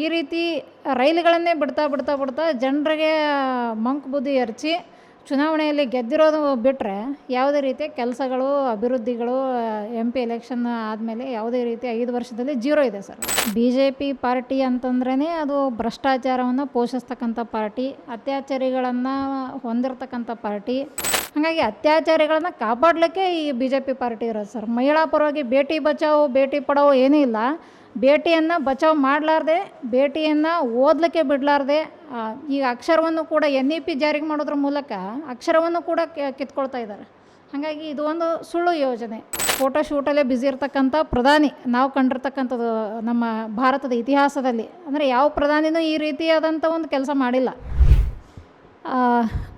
ಈ ರೀತಿ ರೈಲುಗಳನ್ನೇ ಬಿಡ್ತಾ ಬಿಡ್ತಾ ಬಿಡ್ತಾ ಜನರಿಗೆ ಮಂಕು ಬುದ್ಧಿ ಎರಚಿ ಚುನಾವಣೆಯಲ್ಲಿ ಗೆದ್ದಿರೋದು ಬಿಟ್ಟರೆ ಯಾವುದೇ ರೀತಿಯ ಕೆಲಸಗಳು, ಅಭಿವೃದ್ಧಿಗಳು ಎಂ ಪಿ ಎಲೆಕ್ಷನ್ ಆದಮೇಲೆ ಯಾವುದೇ ರೀತಿ ಐದು ವರ್ಷದಲ್ಲಿ ಜೀರೋ ಇದೆ sir. B J P party ಅಂತಂದ್ರೇ ಅದು ಭ್ರಷ್ಟಾಚಾರವನ್ನು ಪೋಷಿಸ್ತಕ್ಕಂಥ ಪಾರ್ಟಿ, ಅತ್ಯಾಚಾರಿಗಳನ್ನು ಹೊಂದಿರತಕ್ಕಂಥ ಪಾರ್ಟಿ. ಹಾಗಾಗಿ ಅತ್ಯಾಚಾರಿಗಳನ್ನು ಕಾಪಾಡಲಿಕ್ಕೆ ಈ ಬಿ ಜೆ ಪಿ ಪಾರ್ಟಿ ಇರೋದು ಸರ್. ಮಹಿಳಾ ಪರವಾಗಿ ಭೇಟಿ ಬಚಾವೋ ಭೇಟಿ ಪಡಾವೋ ಏನೂ ಇಲ್ಲ. ಬೇಟಿಯನ್ನು ಬಚಾವ್ ಮಾಡಲಾರ್ದೆ, ಬೇಟಿಯನ್ನು ಓದಲಿಕ್ಕೆ ಬಿಡಲಾರ್ದೆ ಈಗ ಅಕ್ಷರವನ್ನು ಕೂಡ ಎನ್ ಇ ಪಿ ಜಾರಿಗೆ ಮಾಡೋದ್ರ ಮೂಲಕ ಅಕ್ಷರವನ್ನು ಕೂಡ ಕಿತ್ಕೊಳ್ತಾ ಇದ್ದಾರೆ ಹಾಗಾಗಿ ಇದು ಒಂದು ಸುಳ್ಳು ಯೋಜನೆ. ಫೋಟೋ ಶೂಟಲ್ಲೇ ಬ್ಯುಸಿ ಇರ್ತಕ್ಕಂಥ ಪ್ರಧಾನಿ, ನಾವು ಕಂಡಿರ್ತಕ್ಕಂಥದ್ದು ನಮ್ಮ ಭಾರತದ ಇತಿಹಾಸದಲ್ಲಿ. ಅಂದರೆ ಯಾವ ಪ್ರಧಾನಿನೂ ಈ ರೀತಿಯಾದಂಥ ಒಂದು ಕೆಲಸ ಮಾಡಿಲ್ಲ.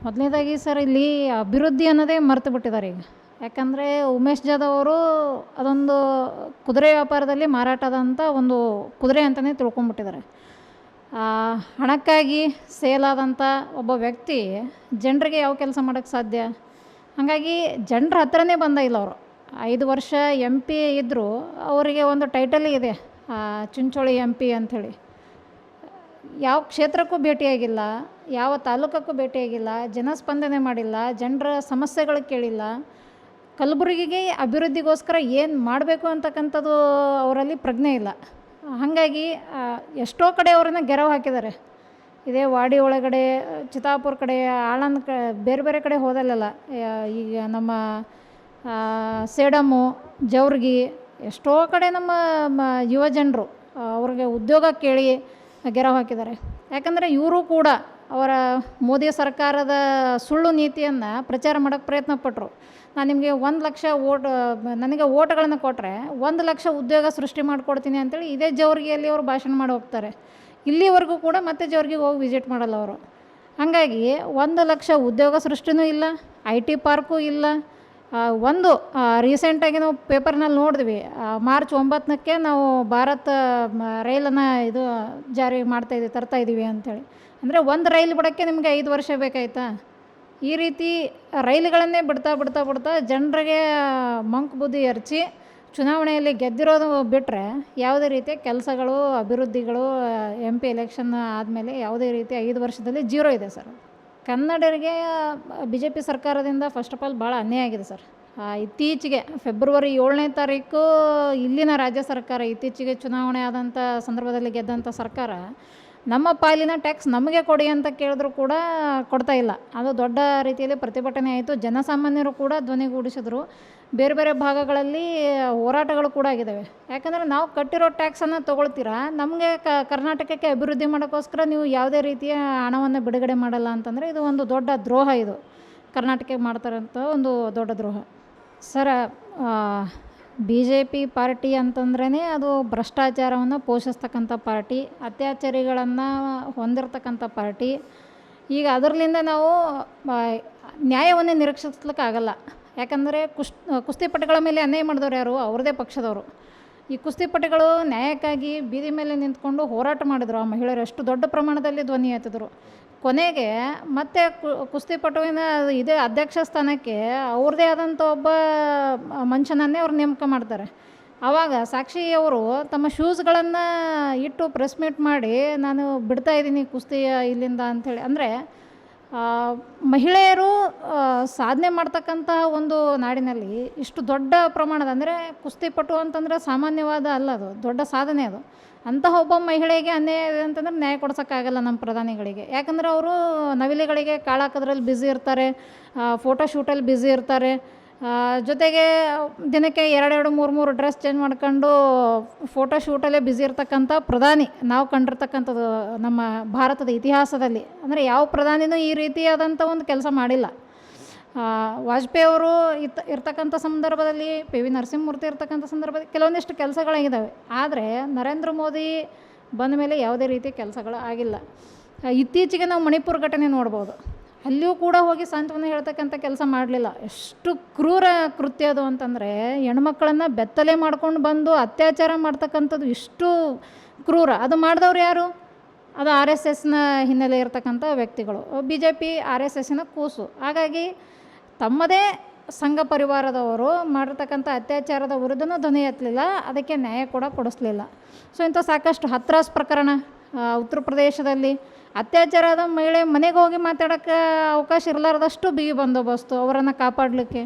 ಮೊದಲನೇದಾಗಿ ಸರ್ ಇಲ್ಲಿ ಅಭಿವೃದ್ಧಿ ಅನ್ನೋದೇ ಮರೆತು ಬಿಟ್ಟಿದ್ದಾರೆ ಈಗ. ಯಾಕಂದರೆ ಉಮೇಶ್ ಜಾಧವ್ ಅವರು ಅದೊಂದು ಕುದುರೆ ವ್ಯಾಪಾರದಲ್ಲಿ ಮಾರಾಟದಂಥ ಒಂದು ಕುದುರೆ ಅಂತಲೇ ತಿಳ್ಕೊಂಬಿಟ್ಟಿದ್ದಾರೆ ಹಣಕ್ಕಾಗಿ ಸೇಲಾದಂಥ ಒಬ್ಬ ವ್ಯಕ್ತಿ ಜನರಿಗೆ ಯಾವ ಕೆಲಸ ಮಾಡೋಕ್ಕೆ ಸಾಧ್ಯ? ಹಾಗಾಗಿ ಜನರ ಹತ್ರನೇ ಬಂದ ಇಲ್ಲ ಅವರು. ಐದು ವರ್ಷ ಎಂ ಪಿ ಇದ್ದರೂ ಅವರಿಗೆ ಒಂದು ಟೈಟಲ್ ಇದೆ ಚುಂಚೋಳಿ ಎಂ ಪಿ ಅಂಥೇಳಿ. ಯಾವ ಕ್ಷೇತ್ರಕ್ಕೂ ಭೇಟಿಯಾಗಿಲ್ಲ, ಯಾವ ತಾಲೂಕಕ್ಕೂ ಭೇಟಿಯಾಗಿಲ್ಲ, ಜನಸ್ಪಂದನೆ ಮಾಡಿಲ್ಲ, ಜನರ ಸಮಸ್ಯೆಗಳು ಕೇಳಿಲ್ಲ. ಕಲಬುರಗಿಗೆ ಅಭಿವೃದ್ಧಿಗೋಸ್ಕರ ಏನು ಮಾಡಬೇಕು ಅಂತಕ್ಕಂಥದ್ದು ಅವರಲ್ಲಿ ಪ್ರಜ್ಞೆ ಇಲ್ಲ. ಹಾಗಾಗಿ ಎಷ್ಟೋ ಕಡೆ ಅವ್ರನ್ನ ಗೆರವು ಹಾಕಿದ್ದಾರೆ. ಇದೇ ವಾಡಿ ಒಳಗಡೆ ಚಿತಾಪುರ ಕಡೆ, ಆಳಂದ ಕ, ಬೇರೆ ಬೇರೆ ಕಡೆ ಹೋದಲ್ಲೆಲ್ಲ ಈಗ ನಮ್ಮ ಸೇಡಮು ಸೇಡಮ್ಮು ಜವ್ರಿಗೆ, ಎಷ್ಟೋ ಕಡೆ ನಮ್ಮ, ಮ- ಯುವ ಜನರು, ಅವ್ರಿಗೆ ಉದ್ಯೋಗ ಕೇಳಿ ಗೆರವು ಹಾಕಿದ್ದಾರೆ. ಯಾಕಂದರೆ ಇವರು ಕೂಡ ಅವರ ಮೋದಿ ಸರ್ಕಾರದ ಸುಳ್ಳು ನೀತಿಯನ್ನು ಪ್ರಚಾರ ಮಾಡೋಕ್ಕೆ ಪ್ರಯತ್ನ ಪಟ್ಟರು ನಾನು ನಿಮಗೆ ಒಂದು ಲಕ್ಷ ಓಟ್ ನನಗೆ ಓಟ್ಗಳನ್ನು ಕೊಟ್ಟರೆ ಒಂದು ಲಕ್ಷ ಉದ್ಯೋಗ ಸೃಷ್ಟಿ ಮಾಡಿಕೊಡ್ತೀನಿ ಅಂತೇಳಿ ಇದೇ ಜವರಿಗೆಯಲ್ಲಿ ಅವರು ಭಾಷಣ ಮಾಡಿ ಹೋಗ್ತಾರೆ. ಇಲ್ಲಿವರೆಗೂ ಕೂಡ ಮತ್ತೆ ಜವರಿಗೆ ಹೋಗಿ ವಿಸಿಟ್ ಮಾಡಲ್ಲ ಅವರು. ಹಾಗಾಗಿ ಒಂದು ಲಕ್ಷ ಉದ್ಯೋಗ ಸೃಷ್ಟಿನೂ ಇಲ್ಲ, ಐ ಟಿ ಪಾರ್ಕು ಇಲ್ಲ. ಒಂದು ರೀಸೆಂಟಾಗಿ ನಾವು ಪೇಪರ್ನಲ್ಲಿ ನೋಡಿದ್ವಿ ಮಾರ್ಚ್ ಒಂಬತ್ತನಕ್ಕೆ ನಾವು ಭಾರತ ರೈಲನ್ನು ಇದು, ಜಾರಿ ಮಾಡ್ತಾಯಿದ್ದೀವಿ ತರ್ತಾ ಇದ್ದೀವಿ ಅಂಥೇಳಿ ಅಂದರೆ ಒಂದು ರೈಲು ಬಿಡೋಕ್ಕೆ ನಿಮಗೆ ಐದು ವರ್ಷ ಬೇಕಾಯ್ತಾ? ಈ ರೀತಿ ರೈಲುಗಳನ್ನೇ ಬಿಡ್ತಾ ಬಿಡ್ತಾ ಬಿಡ್ತಾ ಜನರಿಗೆ ಮಂಕ್ ಬುದ್ಧಿ ಎರಚಿ ಚುನಾವಣೆಯಲ್ಲಿ ಗೆದ್ದಿರೋದು ಬಿಟ್ಟರೆ ಯಾವುದೇ ರೀತಿಯ ಕೆಲಸಗಳು, ಅಭಿವೃದ್ಧಿಗಳು ಎಂ ಪಿ ಎಲೆಕ್ಷನ್ ಆದಮೇಲೆ ಯಾವುದೇ ರೀತಿ ಐದು ವರ್ಷದಲ್ಲಿ ಜೀರೋ ಇದೆ ಸರ್. ಕನ್ನಡರಿಗೆ ಬಿ ಜೆ ಪಿ ಸರ್ಕಾರದಿಂದ ಫಸ್ಟ್ ಆಫ್ ಆಲ್ ಭಾಳ ಅನ್ಯಾಯ ಆಗಿದೆ ಸರ್. ಇತ್ತೀಚೆಗೆ ಫೆಬ್ರವರಿ ಏಳನೇ ತಾರೀಕು ಇಲ್ಲಿನ ರಾಜ್ಯ ಸರ್ಕಾರ ಇತ್ತೀಚೆಗೆ ಚುನಾವಣೆ ಆದಂಥ ಸಂದರ್ಭದಲ್ಲಿ ಗೆದ್ದಂಥ ಸರ್ಕಾರ ನಮ್ಮ ಪಾಲಿನ ಟ್ಯಾಕ್ಸ್ ನಮಗೆ ಕೊಡಿ ಅಂತ ಕೇಳಿದ್ರು ಕೂಡ ಕೊಡ್ತಾ ಇಲ್ಲ. ಅದು ದೊಡ್ಡ ರೀತಿಯಲ್ಲಿ ಪ್ರತಿಭಟನೆ ಆಯಿತು. ಜನಸಾಮಾನ್ಯರು ಕೂಡ ಧ್ವನಿಗೂಡಿಸಿದ್ರು ಬೇರೆ ಬೇರೆ ಭಾಗಗಳಲ್ಲಿ ಹೋರಾಟಗಳು ಕೂಡ ಆಗಿದ್ದಾವೆ. ಯಾಕಂದರೆ ನಾವು ಕಟ್ಟಿರೋ ಟ್ಯಾಕ್ಸನ್ನು ತೊಗೊಳ್ತೀರಾ? ನಮಗೆ ಕರ್ನಾಟಕಕ್ಕೆ ಅಭಿವೃದ್ಧಿ ಮಾಡೋಕ್ಕೋಸ್ಕರ ನೀವು ಯಾವುದೇ ರೀತಿಯ ಹಣವನ್ನು ಬಿಡುಗಡೆ ಮಾಡಲ್ಲ ಅಂತಂದರೆ ಇದು ಒಂದು ದೊಡ್ಡ ದ್ರೋಹ ಇದು. ಕರ್ನಾಟಕಕ್ಕೆ ಮಾಡ್ತಾರಂಥ ಒಂದು ದೊಡ್ಡ ದ್ರೋಹ. Sir B J P party ಅಂತಂದ್ರೇ ಅದು ಭ್ರಷ್ಟಾಚಾರವನ್ನು ಪೋಷಿಸ್ತಕ್ಕಂಥ ಪಾರ್ಟಿ, ಅತ್ಯಾಚಾರಿಗಳನ್ನು ಹೊಂದಿರತಕ್ಕಂಥ ಪಾರ್ಟಿ. ಈಗ ಅದರಲ್ಲಿಂದ ನಾವು ನ್ಯಾಯವನ್ನು ನಿರೀಕ್ಷಿಸ್ಲಿಕ್ಕಾಗಲ್ಲ ಯಾಕಂದರೆ ಕುಸ್ ಕುಸ್ತಿಪಟುಗಳ ಮೇಲೆ ಅನ್ಯಾಯ ಮಾಡಿದವ್ರು ಯಾರು? ಅವ್ರದೇ ಪಕ್ಷದವರು. ಈ ಕುಸ್ತಿಪಟುಗಳು ನ್ಯಾಯಕ್ಕಾಗಿ ಬೀದಿ ಮೇಲೆ ನಿಂತ್ಕೊಂಡು ಹೋರಾಟ ಮಾಡಿದ್ರು ಆ ಮಹಿಳೆಯರು. ಎಷ್ಟು ದೊಡ್ಡ ಪ್ರಮಾಣದಲ್ಲಿ ಧ್ವನಿ ಎತ್ತಿದ್ರು. ಕೊನೆಗೆ ಮತ್ತೆ ಕುಸ್ತಿಪಟುವಿನ ಇದೇ ಅಧ್ಯಕ್ಷ ಸ್ಥಾನಕ್ಕೆ ಅವ್ರದ್ದೇ ಆದಂಥ ಒಬ್ಬ ಮನುಷ್ಯನನ್ನೇ ಅವ್ರು ನೇಮಕ ಮಾಡ್ತಾರೆ. ಆವಾಗ ಸಾಕ್ಷಿ ಅವರು ತಮ್ಮ ಶೂಸ್ಗಳನ್ನು ಇಟ್ಟು ಪ್ರೆಸ್ ಮೀಟ್ ಮಾಡಿ, ನಾನು ಬಿಡ್ತಾ ಇದ್ದೀನಿ ಕುಸ್ತಿಯ ಇಲ್ಲಿಂದ ಅಂಥೇಳಿ. ಅಂದರೆ ಮಹಿಳೆಯರು ಸಾಧನೆ ಮಾಡ್ತಕ್ಕಂತಹ ಒಂದು ನಾಡಿನಲ್ಲಿ ಇಷ್ಟು ದೊಡ್ಡ ಪ್ರಮಾಣದ, ಅಂದರೆ ಕುಸ್ತಿಪಟು ಅಂತಂದರೆ ಸಾಮಾನ್ಯವಾದ ಅಲ್ಲ ಅದು, ದೊಡ್ಡ ಸಾಧನೆ ಅದು. ಅಂತಹ ಒಬ್ಬ ಮಹಿಳೆಗೆ ಅನ್ಯಾಯ ಅಂತಂದ್ರೆ ನ್ಯಾಯ ಕೊಡ್ಸೋಕ್ಕಾಗಲ್ಲ ನಮ್ಮ ಪ್ರಧಾನಿಗಳಿಗೆ. ಯಾಕಂದರೆ ಅವರು ನವಿಲೆಗಳಿಗೆ ಕಾಳಾಕೋದ್ರಲ್ಲಿ ಬ್ಯುಸಿ ಇರ್ತಾರೆ ಫೋಟೋ ಶೂಟಲ್ಲಿ ಬ್ಯುಸಿ ಇರ್ತಾರೆ ಜೊತೆಗೆ, ದಿನಕ್ಕೆ ಎರಡೆರಡು, ಮೂರು ಮೂರು ಡ್ರೆಸ್ ಚೇಂಜ್ ಮಾಡ್ಕೊಂಡು ಫೋಟೋ ಶೂಟಲ್ಲೇ ಬ್ಯುಸಿ ಇರ್ತಕ್ಕಂಥ ಪ್ರಧಾನಿ, ನಾವು ಕಂಡಿರ್ತಕ್ಕಂಥದ್ದು ನಮ್ಮ ಭಾರತದ ಇತಿಹಾಸದಲ್ಲಿ. ಅಂದರೆ ಯಾವ ಪ್ರಧಾನಿನೂ ಈ ರೀತಿಯಾದಂಥ ಒಂದು ಕೆಲಸ ಮಾಡಿಲ್ಲ. ವಾಜಪೇಯಿ ಅವರು ಇತ್ತ, ಇರ್ತಕ್ಕಂಥ ಸಂದರ್ಭದಲ್ಲಿ, ಪಿ ವಿ ನರಸಿಂಹಮೂರ್ತಿ ಇರ್ತಕ್ಕಂಥ ಸಂದರ್ಭದಲ್ಲಿ ಕೆಲವೊಂದಿಷ್ಟು ಕೆಲಸಗಳಾಗಿದ್ದಾವೆ. ಆದರೆ ನರೇಂದ್ರ ಮೋದಿ ಬಂದ ಮೇಲೆ ಯಾವುದೇ ರೀತಿ ಕೆಲಸಗಳು ಆಗಿಲ್ಲ. ಇತ್ತೀಚೆಗೆ ನಾವು ಮಣಿಪುರ ಘಟನೆ ನೋಡ್ಬೋದು. ಅಲ್ಲಿಯೂ ಕೂಡ ಹೋಗಿ ಸಾಂತ್ವನ ಹೇಳ್ತಕ್ಕಂಥ ಕೆಲಸ ಮಾಡಲಿಲ್ಲ. ಎಷ್ಟು ಕ್ರೂರ ಕೃತ್ಯ ಅದು ಅಂತಂದರೆ ಹೆಣ್ಮಕ್ಳನ್ನು ಬೆತ್ತಲೆ ಮಾಡ್ಕೊಂಡು ಬಂದು ಅತ್ಯಾಚಾರ ಮಾಡ್ತಕ್ಕಂಥದ್ದು ಇಷ್ಟು ಕ್ರೂರ. ಅದು ಮಾಡಿದವ್ರು ಯಾರು? ಅದು ಆರ್ ಎಸ್ ಎಸ್ನ ಹಿನ್ನೆಲೆ ಇರತಕ್ಕಂಥ ವ್ಯಕ್ತಿಗಳು. B J P R S ಎಸ್ಸಿನ ಕೂಸು. ಹಾಗಾಗಿ ತಮ್ಮದೇ ಸಂಘ ಪರಿವಾರದವರು ಮಾಡಿರ್ತಕ್ಕಂಥ ಅತ್ಯಾಚಾರದ ವಿರುದ್ಧನೂ ಧ್ವನಿ ಎತ್ತಲಿಲ್ಲ. ಅದಕ್ಕೆ ನ್ಯಾಯ ಕೂಡ ಕೊಡಿಸ್ಲಿಲ್ಲ. ಸೊ ಇಂಥ ಸಾಕಷ್ಟು ಹತ್ರಾಸ್ ಪ್ರಕರಣ ಉತ್ತರ ಪ್ರದೇಶದಲ್ಲಿ ಅತ್ಯಾಚಾರ ಆದ ಮಹಿಳೆ ಮನೆಗೆ ಹೋಗಿ ಮಾತಾಡೋಕ್ಕೆ ಅವಕಾಶ ಇರಲಾರ್ದಷ್ಟು ಬಿಗಿ ಬಂದೋಬಸ್ತು ಅವರನ್ನು ಕಾಪಾಡಲಿಕ್ಕೆ.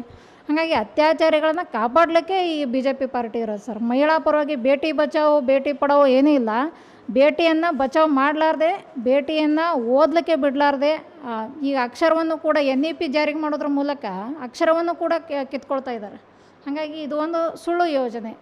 ಹಾಗಾಗಿ ಅತ್ಯಾಚಾರಿಗಳನ್ನು ಕಾಪಾಡಲಿಕ್ಕೆ ಈ ಬಿ ಜೆ ಪಿ ಪಾರ್ಟಿ ಇರೋದು ಸರ್. ಮಹಿಳಾ ಪರವಾಗಿ ಭೇಟಿ ಬಚಾವೋ, ಭೇಟಿ ಪಡಾವೋ ಏನೂ ಇಲ್ಲ. ಭೇಟಿಯನ್ನು ಬಚಾವ್ ಮಾಡಲಾರ್ದೆ, ಭೇಟಿಯನ್ನು ಓದಲಿಕ್ಕೆ ಬಿಡಲಾರ್ದೆ ಈಗ ಅಕ್ಷರವನ್ನು ಕೂಡ ಎನ್ ಇ ಪಿ ಜಾರಿಗೆ ಮಾಡೋದ್ರ ಮೂಲಕ ಅಕ್ಷರವನ್ನು ಕೂಡ ಕಿತ್ಕೊಳ್ತಾ ಇದ್ದಾರೆ. ಹಾಗಾಗಿ ಇದು ಒಂದು ಸುಳ್ಳು ಯೋಜನೆ.